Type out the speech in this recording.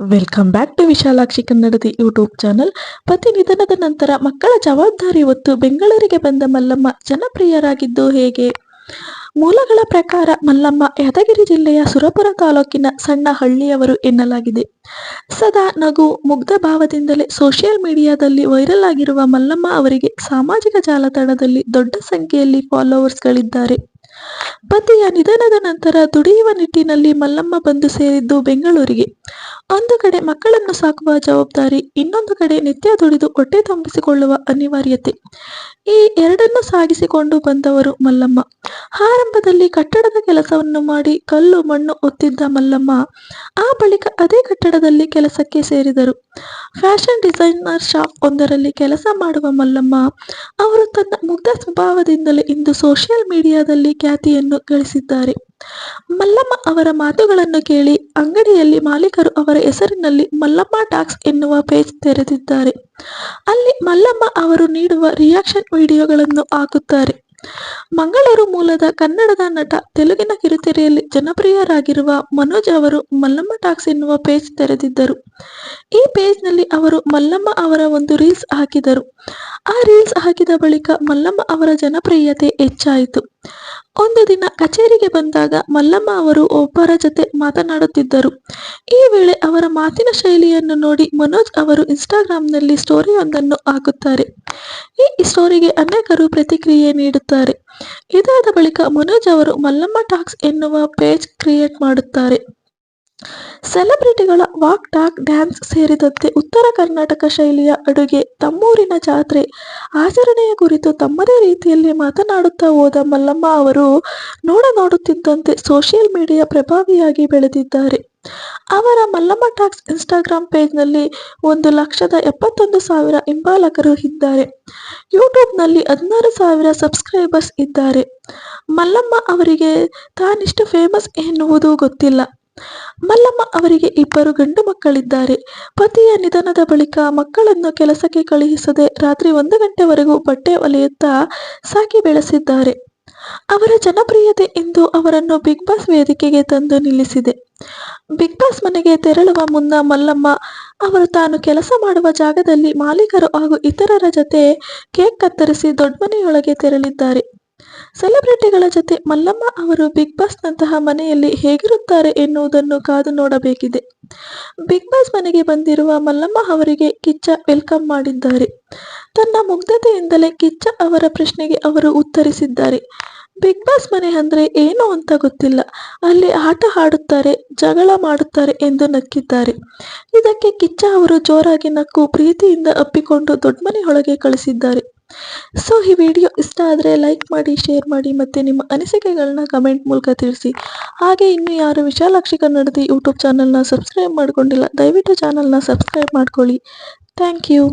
Welcome back to Vishalakshi Kannadathi YouTube channel ಪತಿ ನಿಧನದ ನಂತರ ಮಕ್ಕಳ ಜವಾಬ್ದಾರಿ ಹೊತ್ತು ಬೆಂಗಳೂರಿಗೆ ಬಂದ ಮಲ್ಲಮ್ಮ ಜನಪ್ರಿಯರಾಗಿದ್ದು ಹೇಗೆ? ಮೂಲಗಳ ಪ್ರಕಾರ ಮಲ್ಲಮ್ಮ ಯಾದಗಿರಿ ಜಿಲ್ಲೆಯ ಸುರಪುರ ತಾಲೂಕಿನ ಸಣ್ಣ ಹಳ್ಳಿಯವರು ಎನ್ನಲಾಗಿದೆ. ಸದಾ ನಗು ಮುಗ್ಧ ಭಾವದಿಂದಲೇ ಸೋಷಿಯಲ್ ಮೀಡಿಯಾದಲ್ಲಿ ವೈರಲ್ ಆಗಿರುವ ಮಲ್ಲಮ್ಮ ಅವರಿಗೆ ಸಾಮಾಜಿಕ ಜಾಲತಾಣದಲ್ಲಿ ದೊಡ್ಡ ಸಂಖ್ಯೆಯಲ್ಲಿ ಫಾಲೋವರ್ಸ್ಗಳಿದ್ದಾರೆ ಪತಿಯ ನಿಧನದ ನಂತರ ದುಡಿಯುವ ನಿಟ್ಟಿನಲ್ಲಿ ಮಲ್ಲಮ್ಮ ಬಂದು ಸೇರಿದ್ದು ಬೆಂಗಳೂರಿಗೆ. ಒಂದು ಕಡೆ ಮಕ್ಕಳನ್ನು ಸಾಕುವ ಜವಾಬ್ದಾರಿ, ಇನ್ನೊಂದು ಕಡೆ ನಿತ್ಯ ದುಡಿದು ಹೊಟ್ಟೆ ತುಂಬಿಸಿಕೊಳ್ಳುವ ಅನಿವಾರ್ಯತೆ. ಈ ಎರಡನ್ನು ಸಾಗಿಸಿಕೊಂಡು ಬಂದವರು ಮಲ್ಲಮ್ಮ. ಆರಂಭದಲ್ಲಿ ಕಟ್ಟಡದ ಕೆಲಸವನ್ನು ಮಾಡಿ ಕಲ್ಲು ಮಣ್ಣು ಒತ್ತಿದ್ದ ಮಲ್ಲಮ್ಮ ಆ ಬಳಿಕ ಅದೇ ಕಟ್ಟಡದಲ್ಲಿ ಕೆಲಸಕ್ಕೆ ಸೇರಿದರು. ಫ್ಯಾಷನ್ ಡಿಸೈನರ್ ಶಾಪ್ ಒಂದರಲ್ಲಿ ಕೆಲಸ ಮಾಡುವ ಮಲ್ಲಮ್ಮ, ಅವರು ತನ್ನ ಮುಗ್ಧ ಸ್ವಭಾವದಿಂದಲೇ ಇಂದು ಸೋಷಿಯಲ್ ಮೀಡಿಯಾದಲ್ಲಿ ಖ್ಯಾತಿಯನ್ನು ಗಳಿಸಿದ್ದಾರೆ. ಮಲ್ಲಮ್ಮ ಅವರ ಮಾತುಗಳನ್ನು ಕೇಳಿ ಅಂಗಡಿಯಲ್ಲಿ ಮಾಲೀಕರು ಅವರ ಹೆಸರಿನಲ್ಲಿ ಮಲ್ಲಮ್ಮ ಟಾಕ್ಸ್ ಎನ್ನುವ ಪೇಜ್ ತೆರೆದಿದ್ದಾರೆ. ಅಲ್ಲಿ ಮಲ್ಲಮ್ಮ ಅವರು ನೀಡುವ ರಿಯಾಕ್ಷನ್ ವಿಡಿಯೋಗಳನ್ನು ಹಾಕುತ್ತಾರೆ. ಮಂಗಳೂರು ಮೂಲದ ಕನ್ನಡದ ನಟ ತೆಲುಗಿನ ಕಿರುತೆರೆಯಲ್ಲಿ ಜನಪ್ರಿಯರಾಗಿರುವ ಮನೋಜ್ ಅವರು ಮಲ್ಲಮ್ಮ ಟಾಕ್ಸ್ ಎನ್ನುವ ಪೇಜ್ ತೆರೆದಿದ್ದರು. ಈ ಪೇಜ್ನಲ್ಲಿ ಅವರು ಮಲ್ಲಮ್ಮ ಅವರ ಒಂದು ರೀಲ್ಸ್ ಹಾಕಿದರು. ಆ ರೀಲ್ಸ್ ಹಾಕಿದ ಬಳಿಕ ಮಲ್ಲಮ್ಮ ಅವರ ಜನಪ್ರಿಯತೆ ಹೆಚ್ಚಾಯಿತು. ಒಂದು ದಿನ ಕಚೇರಿಗೆ ಬಂದಾಗ ಮಲ್ಲಮ್ಮ ಅವರು ಒಬ್ಬರ ಜೊತೆ ಮಾತನಾಡುತ್ತಿದ್ದರು. ಈ ವೇಳೆ ಅವರ ಮಾತಿನ ಶೈಲಿಯನ್ನು ನೋಡಿ ಮನೋಜ್ ಅವರು ಇನ್ಸ್ಟಾಗ್ರಾಂನಲ್ಲಿ ಸ್ಟೋರಿಯೊಂದನ್ನು ಹಾಕುತ್ತಾರೆ. ಈ ಸ್ಟೋರಿಗೆ ಅನೇಕರು ಪ್ರತಿಕ್ರಿಯೆ ನೀಡುತ್ತಾರೆ. ಇದಾದ ಬಳಿಕ ಮನೋಜ್ ಅವರು ಮಲ್ಲಮ್ಮ ಟಾಕ್ಸ್ ಎನ್ನುವ ಪೇಜ್ ಕ್ರಿಯೇಟ್ ಮಾಡುತ್ತಾರೆ. ಸೆಲೆಬ್ರಿಟಿಗಳ ವಾಕ್ ಟಾಕ್ ಡ್ಯಾನ್ಸ್ ಸೇರಿದಂತೆ ಉತ್ತರ ಕರ್ನಾಟಕ ಶೈಲಿಯ ಅಡುಗೆ ತಮ್ಮೂರಿನ ಜಾತ್ರೆ ಆಚರಣೆಯ ಕುರಿತು ತಮ್ಮದೇ ರೀತಿಯಲ್ಲಿ ಮಾತನಾಡುತ್ತಾ ಹೋದ ಮಲ್ಲಮ್ಮ ಅವರು ನೋಡ ನೋಡುತ್ತಿದ್ದಂತೆ ಸೋಷಿಯಲ್ ಮೀಡಿಯಾ ಪ್ರಭಾವಿಯಾಗಿ ಬೆಳೆದಿದ್ದಾರೆ. ಅವರ ಮಲ್ಲಮ್ಮ ಟಾಕ್ಸ್ ಇನ್ಸ್ಟಾಗ್ರಾಂ ಪೇಜ್ನಲ್ಲಿ ಒಂದು ಲಕ್ಷದ ಎಪ್ಪತ್ತೊಂದು ಸಾವಿರ ಹಿಂಬಾಲಕರು ಇದ್ದಾರೆ. ಯೂಟ್ಯೂಬ್ನಲ್ಲಿ ಹದಿನಾರು ಸಾವಿರ ಸಬ್ಸ್ಕ್ರೈಬರ್ಸ್ ಇದ್ದಾರೆ. ಮಲ್ಲಮ್ಮ ಅವರಿಗೆ ತಾನಿಷ್ಟು ಫೇಮಸ್ ಎನ್ನುವುದು ಗೊತ್ತಿಲ್ಲ. ಮಲ್ಲಮ್ಮ ಅವರಿಗೆ ಇಬ್ಬರು ಗಂಡು ಮಕ್ಕಳಿದ್ದಾರೆ. ಪತಿಯ ನಿಧನದ ಬಳಿಕ ಮಕ್ಕಳನ್ನು ಕೆಲಸಕ್ಕೆ ಕಳುಹಿಸದೆ ರಾತ್ರಿ ಒಂದು ಗಂಟೆವರೆಗೂ ಬಟ್ಟೆ ಒಲೆಯುತ್ತಾ ಸಾಕಿ ಬೆಳೆಸಿದ್ದಾರೆ. ಅವರ ಜನಪ್ರಿಯತೆ ಇಂದು ಅವರನ್ನು ಬಿಗ್ ಬಾಸ್ ವೇದಿಕೆಗೆ ತಂದು ನಿಲ್ಲಿಸಿದೆ. ಬಿಗ್ ಬಾಸ್ ಮನೆಗೆ ತೆರಳುವ ಮುನ್ನ ಮಲ್ಲಮ್ಮ ಅವರು ತಾನು ಕೆಲಸ ಮಾಡುವ ಜಾಗದಲ್ಲಿ ಮಾಲೀಕರು ಹಾಗೂ ಇತರರ ಜೊತೆ ಕೇಕ್ ಕತ್ತರಿಸಿ ದೊಡ್ಡ ಮನೆಯೊಳಗೆ ತೆರಳಿದ್ದಾರೆ. ಸೆಲೆಬ್ರಿಟಿಗಳ ಜೊತೆ ಮಲ್ಲಮ್ಮ ಅವರು ಬಿಗ್ ಬಾಸ್ ನಂತಹ ಮನೆಯಲ್ಲಿ ಹೇಗಿರುತ್ತಾರೆ ಎನ್ನುವುದನ್ನು ಕಾದು ನೋಡಬೇಕಿದೆ. ಬಿಗ್ ಬಾಸ್ ಮನೆಗೆ ಬಂದಿರುವ ಮಲ್ಲಮ್ಮ ಅವರಿಗೆ ಕಿಚ್ಚ ವೆಲ್ಕಮ್ ಮಾಡಿದ್ದಾರೆ. ತನ್ನ ಮುಗ್ಧತೆಯಿಂದಲೇ ಕಿಚ್ಚ ಅವರ ಪ್ರಶ್ನೆಗೆ ಅವರು ಉತ್ತರಿಸಿದ್ದಾರೆ. ಬಿಗ್ ಬಾಸ್ ಮನೆ ಅಂದ್ರೆ ಏನು ಅಂತ ಗೊತ್ತಿಲ್ಲ. ಅಲ್ಲಿ ಆಟ ಆಡುತ್ತಾರೆ, ಜಗಳ ಮಾಡುತ್ತಾರೆ ಎಂದು ನಕ್ಕಿದ್ದಾರೆ. ಇದಕ್ಕೆ ಕಿಚ್ಚ ಅವರು ಜೋರಾಗಿ ನಕ್ಕು, ಪ್ರೀತಿಯಿಂದ ಅಪ್ಪಿಕೊಂಡು ದೊಡ್ಡ ಮನೆಯೊಳಗೆ ಕಳಿಸಿದ್ದಾರೆ. ಸೊ ಈ ವಿಡಿಯೋ ಇಷ್ಟ ಆದರೆ ಲೈಕ್ ಮಾಡಿ ಶೇರ್ ಮಾಡಿ ಮತ್ತು ನಿಮ್ಮ ಅನಿಸಿಕೆಗಳನ್ನ ಕಮೆಂಟ್ ಮೂಲಕ ತಿಳಿಸಿ. ಹಾಗೆ ಇನ್ನು ಯಾರು ವಿಶಾಲಾಕ್ಷಿ ಕನ್ನಡದ ಯೂಟ್ಯೂಬ್ ಚಾನಲ್ನ ಸಬ್ಸ್ಕ್ರೈಬ್ ಮಾಡ್ಕೊಂಡಿಲ್ಲ, ದಯವಿಟ್ಟು ಚಾನಲ್ನ ಸಬ್ಸ್ಕ್ರೈಬ್ ಮಾಡ್ಕೊಳ್ಳಿ. Thank you